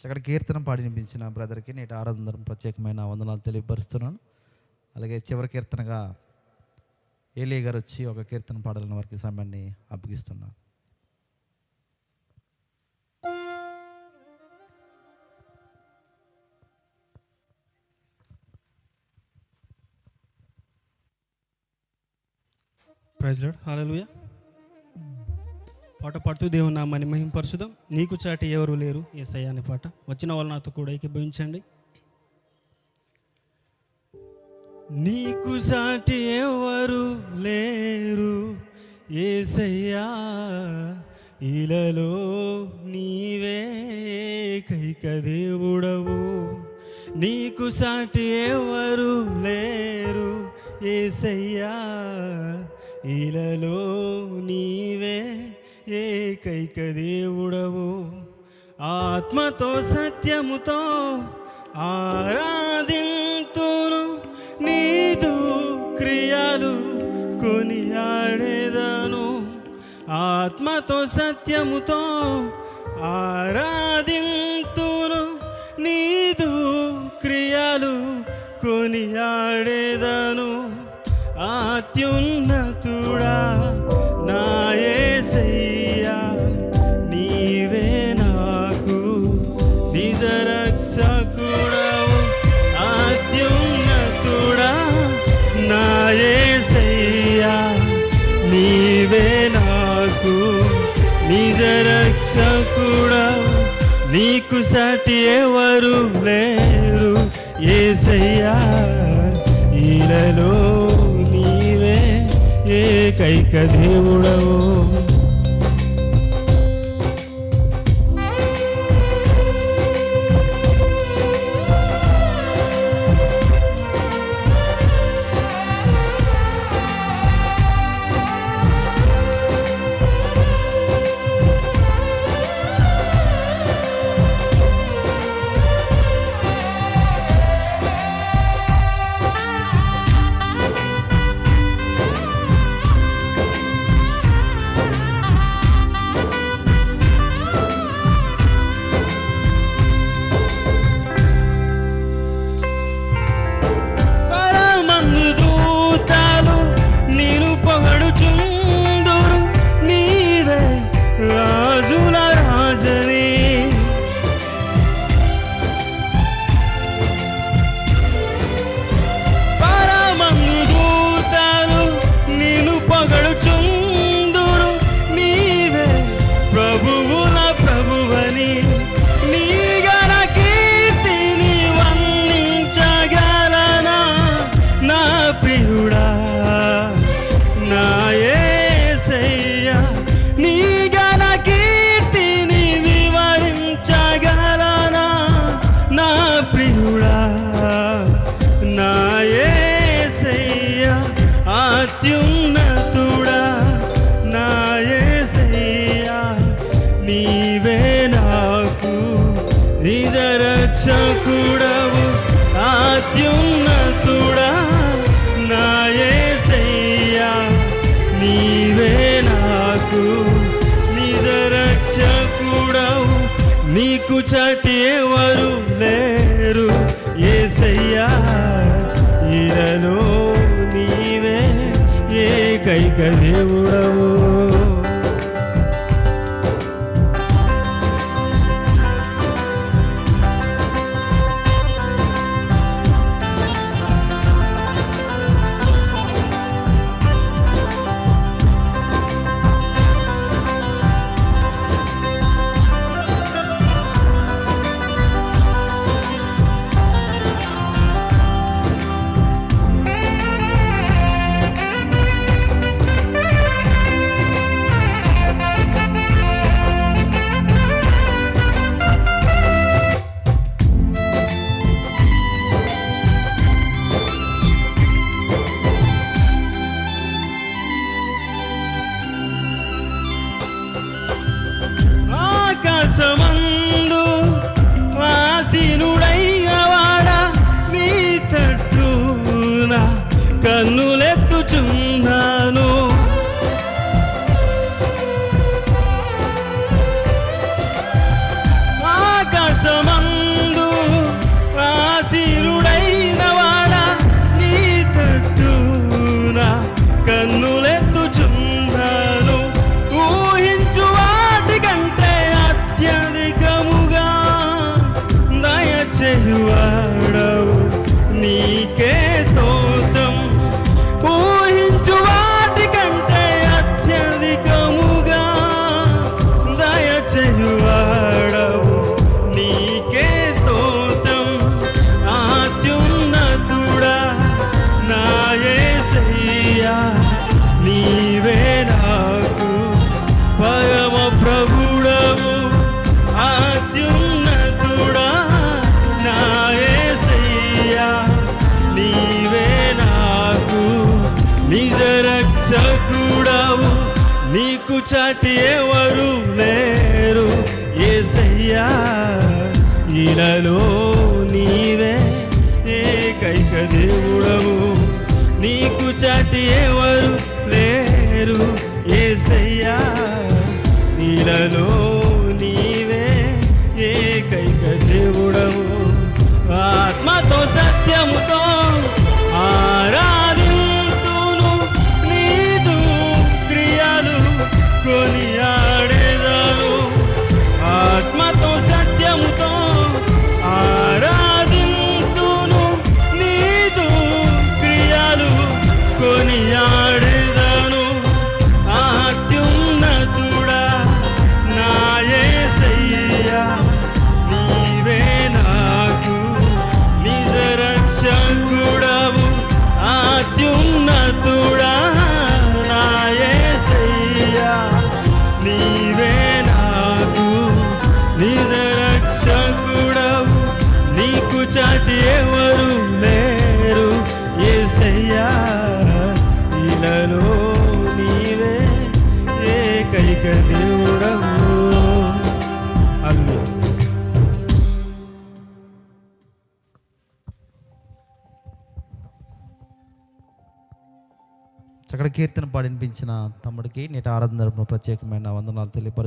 చక్కటి కీర్తన పాడి వినిపించిన బ్రదర్కి నేటి ఆరాధన ప్రత్యేకమైన వందనాలు తెలియపరుస్తున్నాను. అలాగే చివరి కీర్తనగా ఏలియ గారు వచ్చి ఒక కీర్తన పాడాలని వారికి సమయాన్ని అప్పగిస్తున్నాను. ప్రైజ్ లాడ్ హాలలుయ పాట పాడుతూ దేవుని నామాన్ని మహింపరచుదాం. నీకు చాటి ఎవరు లేరు? ఏసయ్య అనే పాట. వచ్చిన వాళ్ళు నాతో కూడా ఏకీభవించండి. నీకు సాటి ఎవరు లేరు? ఏసయ్యా ఇలలో నీవే కైక దేవుడవు నీకు సాటి ఎవరు లేరు? ఏసయ్యా ఇలలో నీవే ఏకైక దేవుడవు. ఆత్మతో సత్యముతో ఆరాధింతును. నీదు క్రియలు కొనియాడేదను. ఆత్మతో సత్యముతో ఆరాధింతును. నీదు క్రియలు కొనియాడేదను. అత్యున్నతుడా నాయే నీకు సాటి ఎవరు లేరు? ఏసయ్యా ఈలలో నీవే ఏకైక దేవుడవు. నీవే నాకు నిజరక్షకుడవు అత్యున్నతుడా నాయే సయ్యా. నీవే నాకు నిజరక్షకుడవు నీకు చాటి ఎవరు లేరు. ఏసయ్యా ఇలలో నీవే ఏకైక దేవుడవు. కన్నులెత్తుచున్నాను. చాటి ఎవరు లేరు. ఏసయ్యా ఇలలో చాటి ఎవరు లేరు. ఏసయ్యా ఇలలో నీవే ఏకైక దేవుడవు. అల్లు. చక్కటి కీర్తన పాడినిపించిన తమ్ముడికి నేటి ఆరాధన ప్రత్యేకమైన వందనాలు తెలియపరు